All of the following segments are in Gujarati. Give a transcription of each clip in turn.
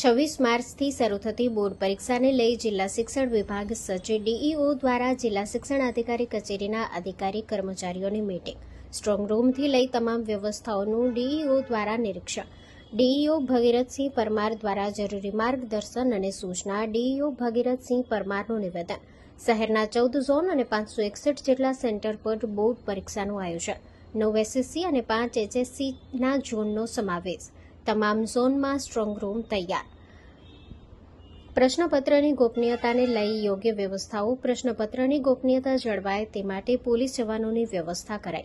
છવ્વીસ માર્ચથી શરૂ થતી બોર્ડ પરીક્ષાને લઈ જિલ્લા શિક્ષણ વિભાગ સચિવ ડીઈઓ દ્વારા જિલ્લા શિક્ષણ અધિકારી કચેરીના અધિકારી કર્મચારીઓની મીટિંગ સ્ટ્રોંગ રૂમથી લઈ તમામ વ્યવસ્થાઓનું ડીઈઓ દ્વારા નિરીક્ષણ. ડીઈઓ ભગીરથસિંહ પરમાર દ્વારા જરૂરી માર્ગદર્શન અને સૂચના ડીઈઓ ભગીરથસિંહ પરમારનું નિવેદન. શહેરના ચૌદ ઝોન અને પાંચસો એકસઠ જેટલા સેન્ટર પર બોર્ડ પરીક્ષાનું આયોજન. નવ એસએસસી અને પાંચ એચએસસીના ઝોનનો સમાવેશ. તમામ ઝોનમાં સ્ટ્રોંગ રૂમ તૈયાર. પ્રશ્નપત્રની ગોપનીયતાને લઈ યોગ્ય વ્યવસ્થાઓ પ્રશ્નપત્રની ગોપનીયતા જળવાય તે માટે પોલીસ જવાનોની વ્યવસ્થા કરાઈ.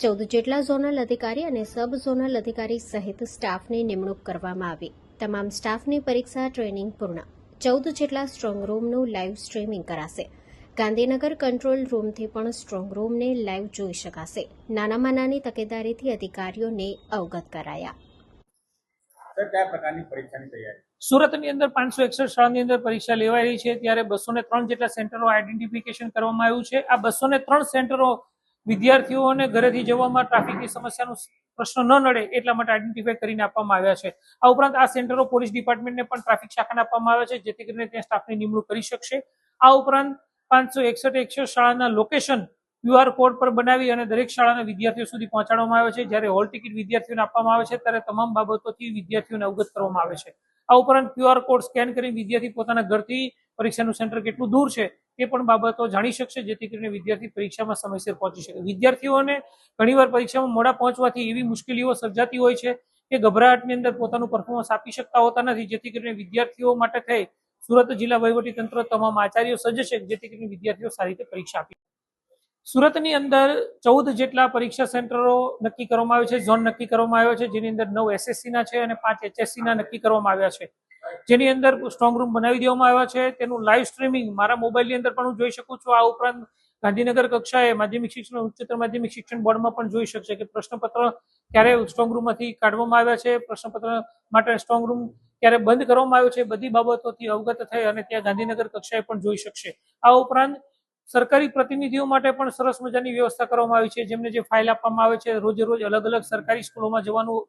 ચૌદ જેટલા ઝોનલ અધિકારી અને સબ ઝોનલ અધિકારી સહિત સ્ટાફની નિમણૂક કરવામાં આવી. તમામ સ્ટાફની પરીક્ષા ટ્રેનિંગ પૂર્ણ. ચૌદ જેટલા સ્ટ્રોંગ રૂમનું લાઈવ સ્ટ્રીમિંગ કરાશે. ગાંધીનગર કંટ્રોલ રૂમથી પણ સ્ટ્રોંગ રૂમને લાઈવ જોઈ શકાશે. નાનામાં નાની તકેદારીથી અધિકારીઓને અવગત કરાયા. સર, કયા પ્રકારની પરીક્ષાની તૈયારી? સુરતની અંદર પાંચસો એકસઠ શાળાની અંદર પરીક્ષા લેવાઈ રહી છે. ત્યારે બસો ને ત્રણ જેટલા સેન્ટરો આઈડેન્ટિફિકેશન કરવામાં આવ્યું છે. આ બસો ને ત્રણ સેન્ટરો વિદ્યાર્થીઓને ઘરેથી જવામાં ટ્રાફિકની સમસ્યાનો પ્રશ્ન ન નડે એટલા માટે આઈડેન્ટિફાઈ કરીને આપવામાં આવ્યા છે. આ ઉપરાંત આ સેન્ટરો પોલીસ ડિપાર્ટમેન્ટને પણ ટ્રાફિક શાખાને આપવામાં આવ્યા છે, જેથી કરીને ત્યાં સ્ટાફની નિમણૂક કરી શકશે. આ ઉપરાંત પાંચસો એકસઠ એકસો શાળાના લોકેશન ક્યુઆર કોડ પર બનાવી અને દરેક શાળાના વિદ્યાર્થીઓ સુધી પહોંચાડવામાં આવે છે. જ્યારે હોલ ટિકિટ વિદ્યાર્થીઓને આપવામાં આવે છે, ત્યારે તમામ બાબતોથી વિદ્યાર્થીઓને અવગત કરવામાં આવે છે. આ ઉપરાંત ક્યુઆર કોડ સ્કેન કરી વિદ્યાર્થી પોતાના ઘરથી પરીક્ષાનું સેન્ટર કેટલું દૂર છે તે પણ બાબતો જાણી શકશે, જેથી કરીને વિદ્યાર્થી પરીક્ષામાં સમયસર પહોંચી શકે. વિદ્યાર્થીઓને ઘણીવાર પરીક્ષામાં મોડા પહોંચવાથી એવી મુશ્કેલીઓ સર્જાતી હોય છે કે ગભરાટની અંદર પોતાનું પરફોર્મન્સ આપી શકતા હોતા નથી, જેથી કરીને વિદ્યાર્થીઓ માટે થઈ. સુરત જિલ્લા વહીવટી તંત્ર તમામ આચાર્યો સજ્જ છે, જેથી કરીને વિદ્યાર્થીઓ સારી રીતે પરીક્ષા આપી સુરતની અંદર ચૌદ જેટલા પરીક્ષા સેન્ટરો નક્કી કરવામાં આવ્યા છે, ઝોન નક્કી કરવામાં આવ્યો છે, જેની અંદર નવ એસએસસી ના છે અને પાંચ એચએસસી ના નક્કી કરવામાં આવ્યા છે. જેની અંદર સ્ટ્રોંગ રૂમ બનાવી દેવામાં આવ્યા છે. તેનું લાઈવ સ્ટ્રીમિંગ મારા મોબાઈલની અંદર પણ હું જોઈ શકું છું. આ ઉપરાંત ગાંધીનગર કક્ષાએ માધ્યમિક શિક્ષણ, ઉચ્ચતર માધ્યમિક શિક્ષણ બોર્ડમાં પણ જોઈ શકશે કે પ્રશ્નપત્ર ક્યારે સ્ટ્રોંગ રૂમમાંથી કાઢવામાં આવ્યા છે, પ્રશ્નપત્ર માટે સ્ટ્રોંગ રૂમ ક્યારે બંધ કરવામાં આવ્યો છે, બધી બાબતોથી અવગત થઈ અને ત્યાં ગાંધીનગર કક્ષાએ પણ જોઈ શકશે. આ ઉપરાંત સરકારી પ્રતિનિધિઓ માટે પણ સરસ મજાની વ્યવસ્થા કરવામાં આવી છે. જેમને જે ફાઇલ આપવામાં આવે છે, રોજે રોજ અલગ અલગ સરકારી સ્કૂલોમાં જવાનું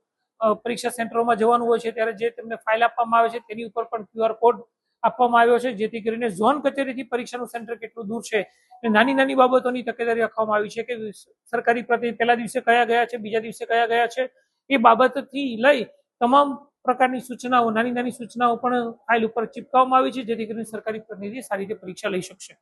પરીક્ષા સેન્ટરોમાં જવાનું હોય છે, ત્યારે જે તેમને ફાઇલ આપવામાં આવે છે, તેની ઉપર પણ ક્યુઆર કોડ આપવામાં આવ્યો છે, જેથી કરીને ઝોન કચેરીથી પરીક્ષાનું સેન્ટર કેટલું દૂર છે નાની નાની બાબતોની તકેદારી રાખવામાં આવી છે કે સરકારી પ્રતિ પહેલા દિવસે કયા ગયા છે, બીજા દિવસે કયા ગયા છે, એ બાબતથી લઈ તમામ પ્રકારની સૂચનાઓ, નાની નાની સૂચનાઓ પણ ફાઇલ ઉપર ચીપકાવવામાં આવી છે, જેથી કરીને સરકારી પ્રતિનિધિ સારી રીતે પરીક્ષા લઈ શકશે.